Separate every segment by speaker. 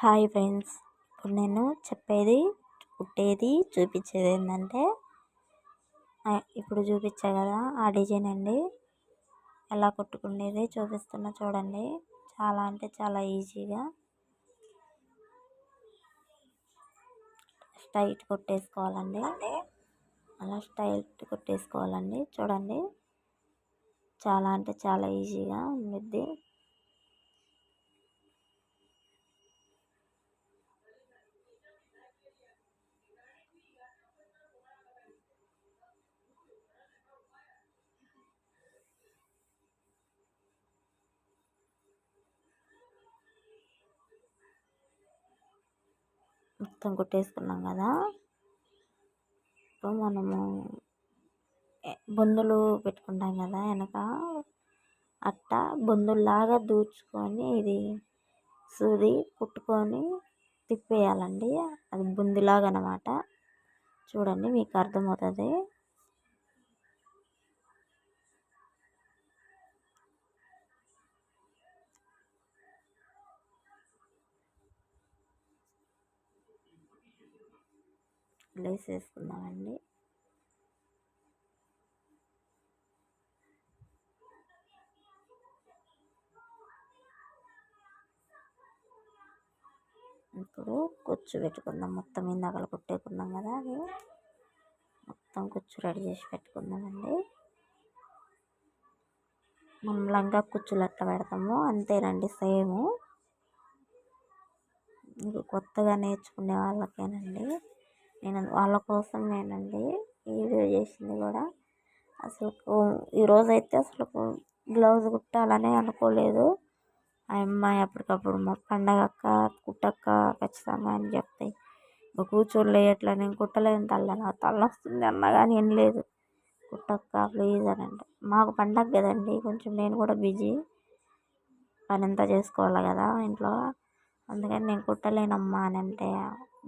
Speaker 1: Hi friends. ఇప్పుడు నేను చెప్పేది కుట్టేది చూపించేది ఏంటంటే ఇప్పుడు చూపించా కదా ఆ డిజైన్ అండి. ఎలా కుట్టుకునేది చూపిస్తున్నా చూడండి. చాలా అంటే చాలా ఈజీగా. స్ట్రైట్ కొట్టేసుకోవాలండి. అలా స్ట్రైట్ కొట్టేసుకోవాలండి. చూడండి. చాలా అంటే చాలా ఈజీగా ఉండిద్ది. మొత్తం కుట్టేసుకున్నాం కదా. ఇప్పుడు మనము బొందులు పెట్టుకుంటాం కదా వెనక. అట్ట బొందుల్లాగా దూచుకొని ఇది సూది కుట్టుకొని తిప్పేయాలండి. అది బుందిలాగా అనమాట చూడండి మీకు అర్థమవుతుంది. లేస్ వేసుకుందామండి. ఇప్పుడు కుచ్చు పెట్టుకుందాం. మొత్తం ఇందాక కుట్టేకున్నాం కదా అది. మొత్తం కుచ్చు రెడీ చేసి పెట్టుకుందామండి. మనం లంగా కుచ్చులు అట్లా పెడతాము. అంతేనండి సేము. ఇది కొత్తగా నేర్చుకునే వాళ్ళకేనండి. నేను వాళ్ళ కోసం నేనండి వీడియో చేసింది కూడా. అసలు ఈరోజు అయితే అసలు బ్లౌజ్ కుట్టాలని అనుకోలేదు. ఆ అమ్మాయి అప్పటికప్పుడు మా పండగ అక్క కుట్టక్క ఖచ్చితంగా అని చెప్తాయి. కూర్చోలే ఎట్లా? నేను కుట్టలేను తల్ల నా తల్ల వస్తుంది అన్న కానీ ఏం లేదు. కుట్టక్క ప్లీజ్ అని అంటే. మాకు పండగ కదండి కొంచెం నేను కూడా బిజీ. పని అంతా చేసుకోవాలి కదా ఇంట్లో. అందుకని నేను కుట్టలేనమ్మా అని అంటే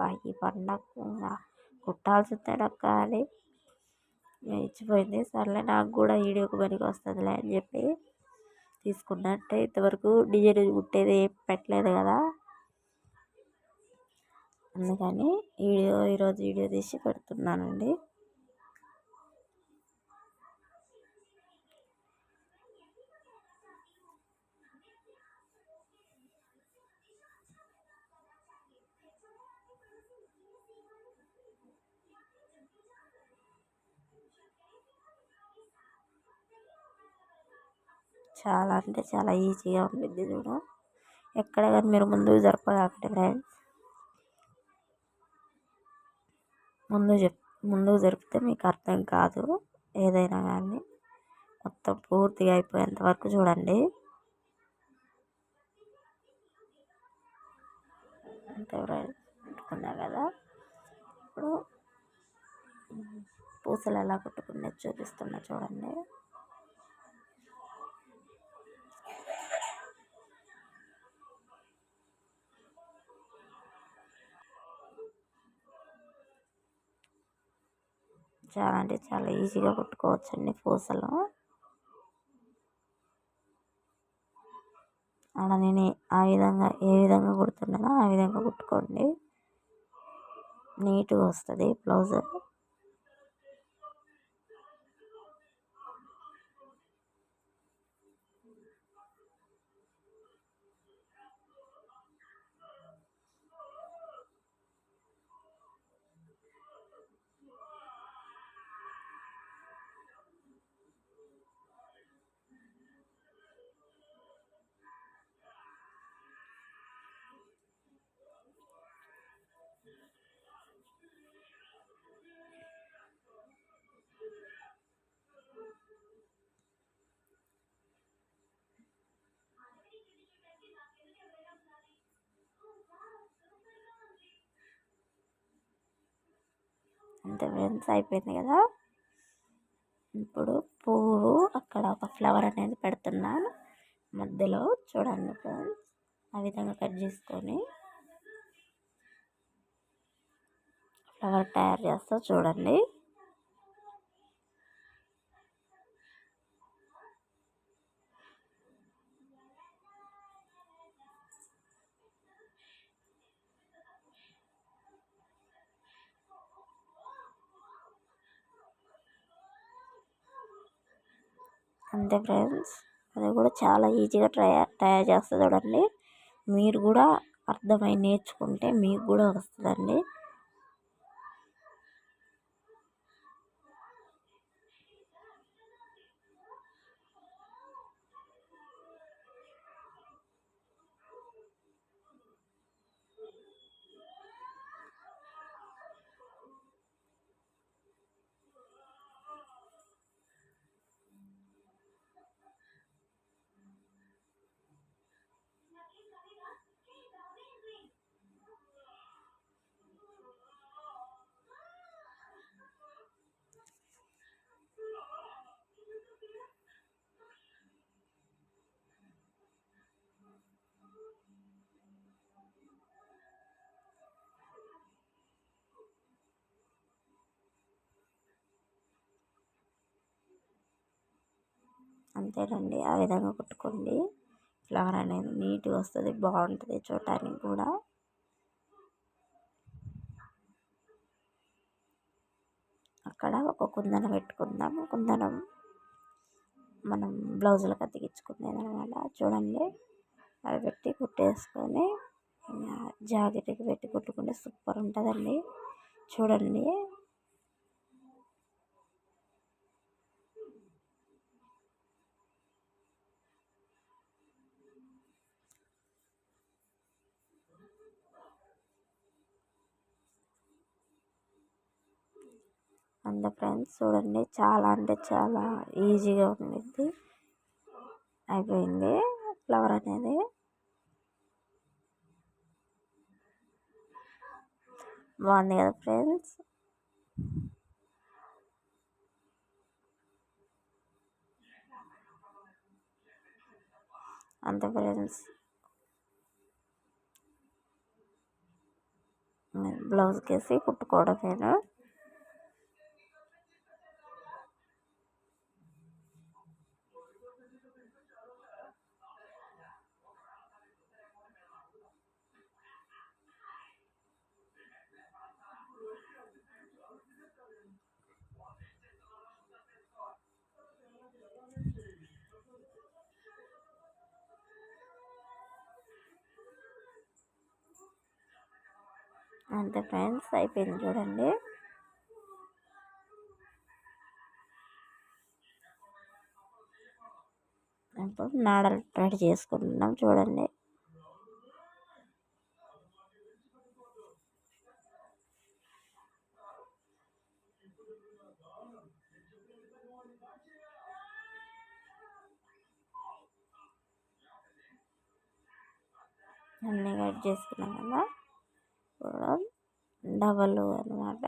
Speaker 1: బాగా పండగ కుట్టాల్సిందే నాకు అని ఇచ్చిపోయింది సర్లే నాకు కూడా వీడియోకి పనికి వస్తుందిలే అని చెప్పి తీసుకున్నట్టే ఇంతవరకు డిజైన్ కుట్టేది ఏం పెట్టలేదు కదా. అందుకని వీడియో ఈరోజు వీడియో తీసి పెడుతున్నానండి. చాలా అంటే చాలా ఈజీగా ఉంటుంది చూడు. ఎక్కడ కానీ మీరు ముందుకు జరపకండి ఫ్రెండ్స్ ముందు చెప్ ముందుకు జరిపితే మీకు అర్థం కాదు ఏదైనా కానీ. మొత్తం పూర్తిగా అయిపోయేంత వరకు చూడండి. అంతే ఫ్రెండ్స్ పెట్టుకున్నా కదా. ఇప్పుడు పూసలు ఎలా కుట్టుకునేది చూపిస్తున్నా చూడండి. చాలా అంటే చాలా ఈజీగా కుట్టుకోవచ్చండి పూసలు. అలా నేను ఆ విధంగా ఏ విధంగా కుడుతున్నానో ఆ విధంగా కుట్టుకోండి. నీట్గా వస్తుంది బ్లౌజ్. అంతే ఫ్రెండ్స్ అయిపోయింది కదా. ఇప్పుడు పువ్వు అక్కడ ఒక ఫ్లవర్ అనేది పెడుతున్నాను. మధ్యలో చూడండి ఫ్రెండ్స్ ఆ విధంగా కట్ చేసుకొని ఫ్లవర్ తయారు చేస్తా చూడండి. అంతే ఫ్రెండ్స్. అది కూడా చాలా ఈజీగా ట్రై తయారు చేస్తుంది చూడండి. మీరు కూడా అర్థమై నేర్చుకుంటే మీకు కూడా వస్తుందండి. అంతేనండి ఆ విధంగా కుట్టుకోండి. ఫ్లవర్ అనేది నీట్గా వస్తుంది బాగుంటుంది చూడటానికి కూడా. అక్కడ ఒక కుందన పెట్టుకుందాం. కుందనం మనం బ్లౌజులకు అతికించుకునేది అనమాట చూడండి. అవి పెట్టి కుట్టేసుకొని జాకెట్కి పెట్టి కుట్టుకుంటే సూపర్ ఉంటుందండి. చూడండి. అంతే ఫ్రెండ్స్ చూడండి చాలా అంటే చాలా ఈజీగా ఉండిద్ది. అయిపోయింది ఫ్లవర్ అనేది. బాగుంది కదా ఫ్రెండ్స్? అంతే ఫ్రెండ్స్. బ్లౌజ్కి వేసి కుట్టుకోవడం నేను అంతే ఫ్రెండ్స్ అయిపోయింది చూడండి. ఇప్పుడు నాడలు రెడీ చేసుకుంటున్నాం చూడండి. అన్నీ కట్ చేసుకున్నాం కదా. డబల్ అనమాట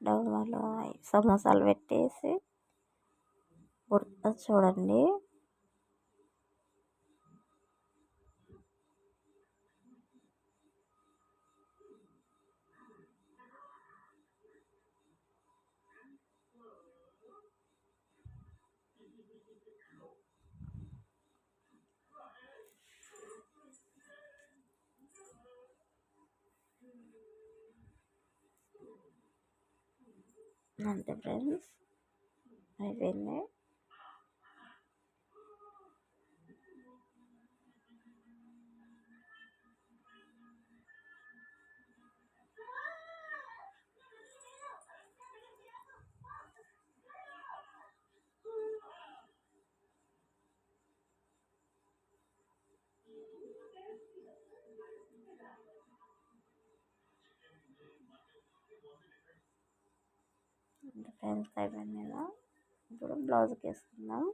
Speaker 1: డబల్ సమోసాలు పెట్టేసి చూడండి. అంతే ఫ్రెండ్స్ అయిపోయింది ఫ్రెండ్స్ అయిపోయింది కదా ఇప్పుడు బ్లౌజ్కి వేసుకుందాం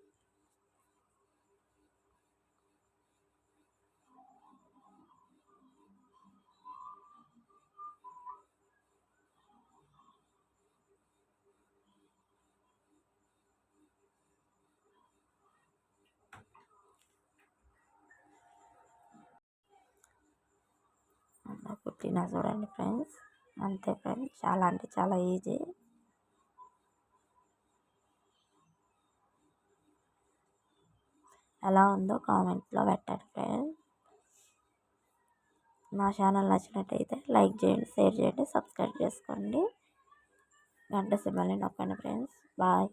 Speaker 1: కుట్టినా చూడండి ఫ్రెండ్స్. అంతే ఫ్రెండ్స్ చాలా అంటే చాలా ఈజీ. ఎలా ఉందో కామెంట్లో పెట్టండి ఫ్రెండ్స్. నా ఛానల్ నచ్చినట్టయితే లైక్ చేయండి షేర్ చేయండి సబ్స్క్రైబ్ చేసుకోండి. గంట సింబల్ని నొక్కండి ఫ్రెండ్స్. బాయ్.